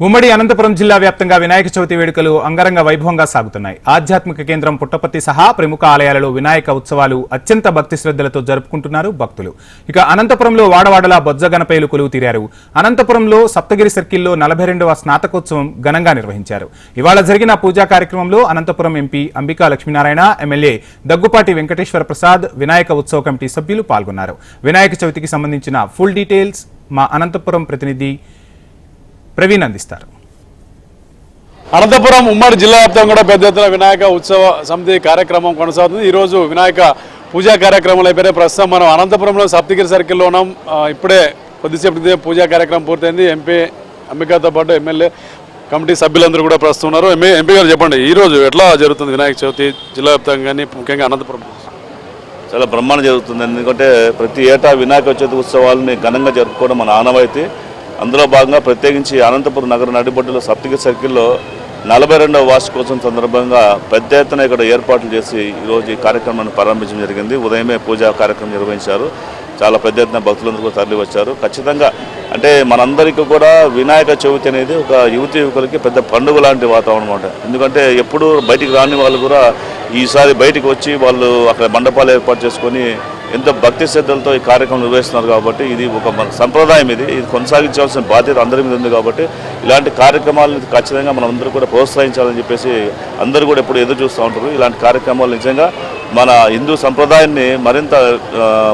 ఉమ్మడి అనంతపురం జిల్లా వ్యాప్తంగా వినాయక చవితి వేడుకలు అంగరంగ వైభవంగా సాగుతున్నాయి. ఆధ్యాత్మిక కేంద్రం పుట్టపర్తి సహా ప్రముఖ ఆలయాలలో వినాయక ఉత్సవాలు అత్యంత భక్తి శ్రద్ధలతో జరుపుకుంటున్నారు భక్తులు. ఇక అనంతపురంలో వాడవాడలా బొజ్జ కొలువు తీరారు. అనంతపురంలో సప్తగిరి సర్కిల్లో నలభై రెండవ స్నాతకోత్సవం ఘనంగా నిర్వహించారు. ఇవాళ జరిగిన పూజా కార్యక్రమంలో అనంతపురం ఎంపీ అంబికా లక్ష్మీనారాయణ ఎమ్మెల్యే దగ్గుపాటి వెంకటేశ్వర ప్రసాద్ వినాయక ఉత్సవ కమిటీ సభ్యులు పాల్గొన్నారు. వినాయక చవితికి సంబంధించిన ఫుల్ డీటెయిల్స్ మా అనంతపురం ప్రతినిధి ప్రవీణ్ అందిస్తారు. అనంతపురం ఉమ్మడి జిల్లా వ్యాప్తంగా కూడా పెద్ద ఎత్తున వినాయక ఉత్సవ సమితి కార్యక్రమం కొనసాగుతుంది. ఈరోజు వినాయక పూజా కార్యక్రమాలు అయిపోయినాయి ప్రస్తుతం మనం అనంతపురంలో సప్తగిరి సర్కిల్లో ఉన్నాం. ఇప్పుడే కొద్దిసేపు పూజా కార్యక్రమం పూర్తయింది. ఎంపీ అంబికాతో పాటు ఎమ్మెల్యే కమిటీ సభ్యులందరూ కూడా ప్రస్తుతం ఉన్నారు. ఎంఏ ఎంపీ గారు చెప్పండి ఈ రోజు ఎట్లా జరుగుతుంది వినాయక చవితి జిల్లా వ్యాప్తంగా కానీ ముఖ్యంగా అనంతపురం చాలా బ్రహ్మాండం జరుగుతుంది. ఎందుకంటే ప్రతి ఏటా వినాయక చవితి ఉత్సవాలని ఘనంగా జరుపుకోవడం మన ఆనవాయితీ. అందులో భాగంగా ప్రత్యేకించి అనంతపురం నగర నడిబొడ్డులో సప్తిక సర్కిల్లో నలభై రెండవ వార్షికోత్సవం సందర్భంగా పెద్ద ఎత్తున ఇక్కడ ఏర్పాట్లు చేసి ఈరోజు ఈ కార్యక్రమాన్ని ప్రారంభించడం జరిగింది. ఉదయమే పూజా కార్యక్రమం నిర్వహించారు. చాలా పెద్ద ఎత్తున భక్తులందరూ కూడా తరలి వచ్చారు. ఖచ్చితంగా అంటే మనందరికీ కూడా వినాయక చవితి అనేది ఒక యువతి యువకులకి పెద్ద పండుగ లాంటి వాతావరణం అంట ఎందుకంటే ఎప్పుడు బయటికి రాని వాళ్ళు కూడా ఈసారి బయటికి వచ్చి వాళ్ళు అక్కడ మండపాలు ఏర్పాటు చేసుకొని ఎంతో భక్తి శ్రద్ధలతో ఈ కార్యక్రమం నిర్వహిస్తున్నారు కాబట్టి ఇది ఒక మన సంప్రదాయం ఇది. ఇది కొనసాగించాల్సిన బాధ్యత అందరి మీద ఉంది కాబట్టి ఇలాంటి కార్యక్రమాలను ఖచ్చితంగా మనం అందరూ కూడా ప్రోత్సహించాలని చెప్పేసి అందరూ కూడా ఎప్పుడు ఎదురు చూస్తూ ఉంటారు. ఇలాంటి కార్యక్రమాలు నిజంగా మన హిందూ సంప్రదాయాన్ని మరింత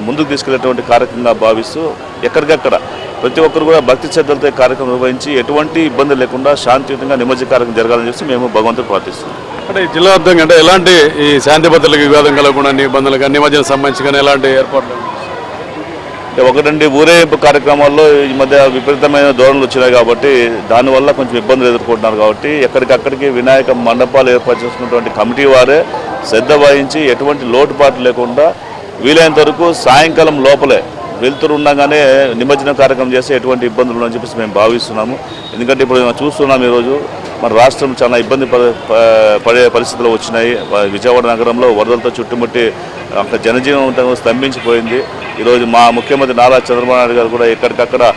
ముందుకు తీసుకెళ్ళేటువంటి కార్యక్రమంగా భావిస్తూ ఎక్కడికక్కడ ప్రతి ఒక్కరు కూడా భక్తి శ్రద్ధలతో కార్యక్రమం నిర్వహించి ఎటువంటి ఇబ్బంది లేకుండా శాంతియుతంగా నిమజ్జన కార్యక్రమం జరగాలని చెప్పి మేము భగవంతుడు ప్రార్థిస్తున్నాం. అంటే ఈ జిల్లా వ్యాప్తంగా అంటే ఎలాంటి ఈ శాంతి భద్రతలకు వివాదం కలగకుండా నిబంధనలు కానీ నిమజ్జనం సంబంధించి కానీ ఎలాంటి ఏర్పాట్లు? ఒకటండి ఊరేగింపు కార్యక్రమాల్లో ఈ మధ్య విపరీతమైన ధోరణులు వచ్చినాయి కాబట్టి దానివల్ల కొంచెం ఇబ్బందులు ఎదుర్కొంటున్నారు కాబట్టి ఎక్కడికక్కడికి వినాయక మండపాలు ఏర్పాటు చేసుకున్నటువంటి కమిటీ వారే శ్రద్ధ వహించి ఎటువంటి లోటుపాటు లేకుండా వీలైనంత వరకు సాయంకాలం లోపలే వెళ్తురు ఉండగానే నిమజ్జన కార్యక్రమం చేస్తే ఎటువంటి ఇబ్బందులు ఉన్నాయని చెప్పేసి మేము భావిస్తున్నాము. ఎందుకంటే ఇప్పుడు మేము చూస్తున్నాం ఈరోజు మన రాష్ట్రం చాలా ఇబ్బంది ప- పడే పరిస్థితులు వచ్చినాయి. విజయవాడ నగరంలో వరదలతో చుట్టుముట్టి అక్కడ జనజీవనం స్తంభించిపోయింది. ఈరోజు మా ముఖ్యమంత్రి నారా చంద్రబాబు నాయుడు గారు కూడా ఎక్కడికక్కడ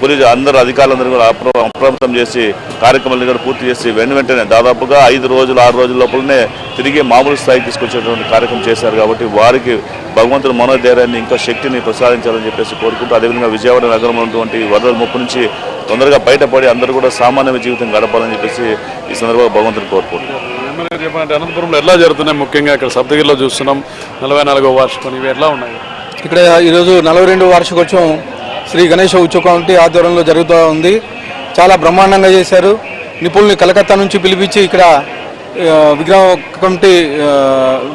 పోలీసు అందరూ అధికారులందరూ కూడా అప్ర అప్రమత్తం చేసి కార్యక్రమాలను కూడా పూర్తి చేసి వెను వెంటనే దాదాపుగా ఐదు రోజులు ఆరు రోజుల లోపలనే తిరిగి మామూలు స్థాయికి తీసుకొచ్చేటువంటి కార్యక్రమం చేశారు కాబట్టి వారికి భగవంతుడు మనోధైర్యాన్ని ఇంకా శక్తిని ప్రసాదించాలని చెప్పేసి కోరుకుంటూ అదేవిధంగా విజయవాడ నగరంలో ఉన్నటువంటి వరదల ముప్పు నుంచి తొందరగా బయటపడి అందరూ కూడా సామాన్య జీవితం గడపాలని చెప్పేసి ఈ సందర్భంగా భగవంతుని కోరుకుంటున్నాం. ఎమ్మెల్యే గారు చెప్పండి అనంతపురంలో ఎట్లా జరుగుతున్నాయి? ముఖ్యంగా ఇక్కడ సప్తగిరిలో చూస్తున్నాం. నలభై నాలుగో వార్షికం ఇవి ఎట్లా ఉన్నాయి? ఇక్కడ ఈరోజు నలభై రెండు వార్షికోత్సవం శ్రీ గణేష ఉత్సవ కమిటీ ఆధ్వర్యంలో జరుగుతూ ఉంది. చాలా బ్రహ్మాండంగా చేశారు. నిపుణుల్ని కలకత్తా నుంచి పిలిపించి ఇక్కడ విగ్రహ కమిటీ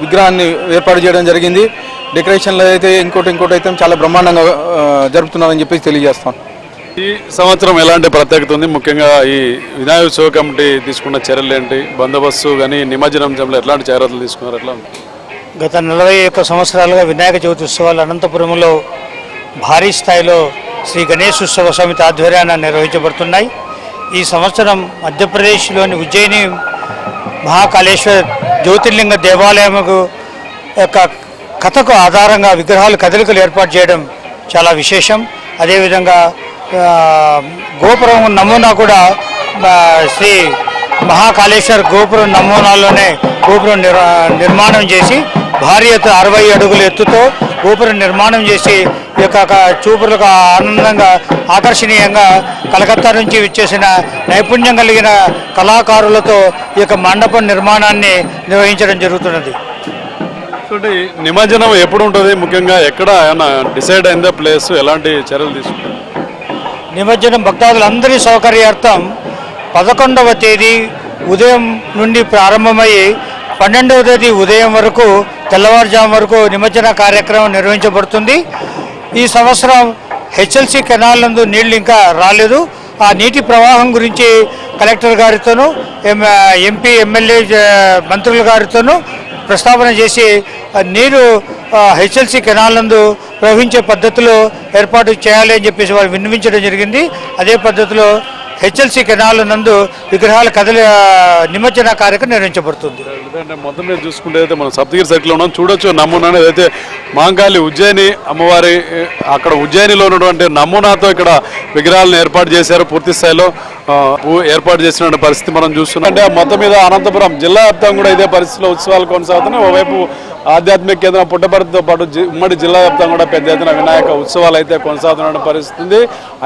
విగ్రహాన్ని ఏర్పాటు చేయడం జరిగింది. డెకరేషన్లో అయితే ఇంకోటి ఇంకోటి అయితే చాలా బ్రహ్మాండంగా జరుపుతున్నారని చెప్పేసి తెలియజేస్తాం. ఈ సంవత్సరం ఎలాంటి ప్రత్యేకత ఉంది? ముఖ్యంగా ఈ వినాయక ఉత్సవ కమిటీ తీసుకున్న చర్యలు ఏంటి? బందోబస్తు కానీ నిమజ్జనం సమయంలో ఎలాంటి జాగ్రత్తలు తీసుకున్నారు? ఎట్లా గత నలభై ఒక్క సంవత్సరాలుగా వినాయక చవితి ఉత్సవాలు అనంతపురంలో భారీ స్థాయిలో శ్రీ గణేశోత్సవ ఉత్సవ సమితి ఆధ్వర్యాన నిర్వహించబడుతున్నాయి. ఈ సంవత్సరం మధ్యప్రదేశ్లోని ఉజ్జయిని మహాకాళేశ్వర జ్యోతిర్లింగ దేవాలయముకు యొక్క కథకు ఆధారంగా విగ్రహాలు కదలికలు ఏర్పాటు చేయడం చాలా విశేషం. అదేవిధంగా గోపురం నమూనా కూడా శ్రీ మహాకాళేశ్వర గోపురం నమూనాలోనే గోపురం నిర్మాణం చేసి భారీ ఎత్తు అరవై అడుగుల ఎత్తుతో గోపురం నిర్మాణం చేసి ఈ యొక్క చూపులకు ఆనందంగా ఆకర్షణీయంగా కలకత్తా నుంచి విచ్చేసిన నైపుణ్యం కలిగిన కళాకారులతో ఈ యొక్క మండపం నిర్మాణాన్ని నిర్వహించడం జరుగుతున్నది. నిమజ్జనం ఎప్పుడు ఉంటుంది? ముఖ్యంగా ఎక్కడ డిసైడ్ అయిందా ప్లేస్? ఎలాంటి చర్యలు తీసుకుంటారు? నిమజ్జనం భక్తాదులందరి సౌకర్యార్థం పదకొండవ తేదీ ఉదయం నుండి ప్రారంభమయ్యి పన్నెండవ తేదీ ఉదయం వరకు తెల్లవారుజాము వరకు నిమజ్జన కార్యక్రమం నిర్వహించబడుతుంది. ఈ సంవత్సరం హెచ్ఎల్సి కెనాల్ నందు నీళ్ళు ఇంకా రాలేదు. ఆ నీటి ప్రవాహం గురించి కలెక్టర్ గారితోనూ ఎం- ఎంపీ ఎమ్మెల్యే మంత్రుల గారితోనూ ప్రస్తావన చేసి నీరు హెచ్ఎల్సి కెనాల్ నందు ప్రవహించే పద్ధతిలో ఏర్పాటు చేయాలి అని చెప్పేసి వారు విన్నవించడం జరిగింది. అదే పద్ధతిలో హెచ్ఎల్సి కెనాల్ నందు విగ్రహాల కదలి నిమజ్జన కార్యక్రమం నిర్వహించబడుతుంది. మొత్తం మీద చూసుకుంటే అయితే మనం సప్తగిరి సైట్లో ఉన్నాం చూడొచ్చు నమూనా అనేది. అయితే మాంకాళి ఉజ్జయిని అమ్మవారి అక్కడ ఉజ్జయినిలో ఉన్నటువంటి నమూనాతో ఇక్కడ విగ్రహాలను ఏర్పాటు చేశారు పూర్తి స్థాయిలో. ఏర్పాటు చేసిన పరిస్థితి మనం చూస్తున్నాం. అంటే మొత్తం మీద అనంతపురం జిల్లా వ్యాప్తంగా కూడా ఇదే పరిస్థితిలో ఉత్సవాలు కొనసాగుతున్నాయి. ఓవైపు ఆధ్యాత్మిక కేంద్రం పుట్టపర్తితో పాటు ఉమ్మడి జిల్లా వ్యాప్తంగా కూడా పెద్ద ఎత్తున వినాయక ఉత్సవాలు అయితే కొనసాగుతున్న పరిస్థితి ఉంది.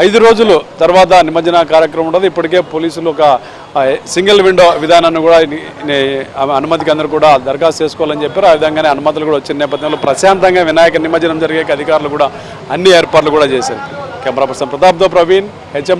ఐదు రోజులు తర్వాత నిమజ్జన కార్యక్రమం ఉండదు. ఇప్పటికే పోలీసులు ఒక సింగిల్ విండో విధానాన్ని కూడా అనుమతికి అందరూ కూడా దరఖాస్తు చేసుకోవాలని చెప్పారు. ఆ విధంగానే అనుమతులు కూడా వచ్చిన నేపథ్యంలో ప్రశాంతంగా వినాయక నిమజ్జనం జరిగే అధికారులు కూడా అన్ని ఏర్పాట్లు కూడా చేశారు. కెమెరా పర్సన్ ప్రతాప్తో ప్రవీణ్ హెచ్ఎం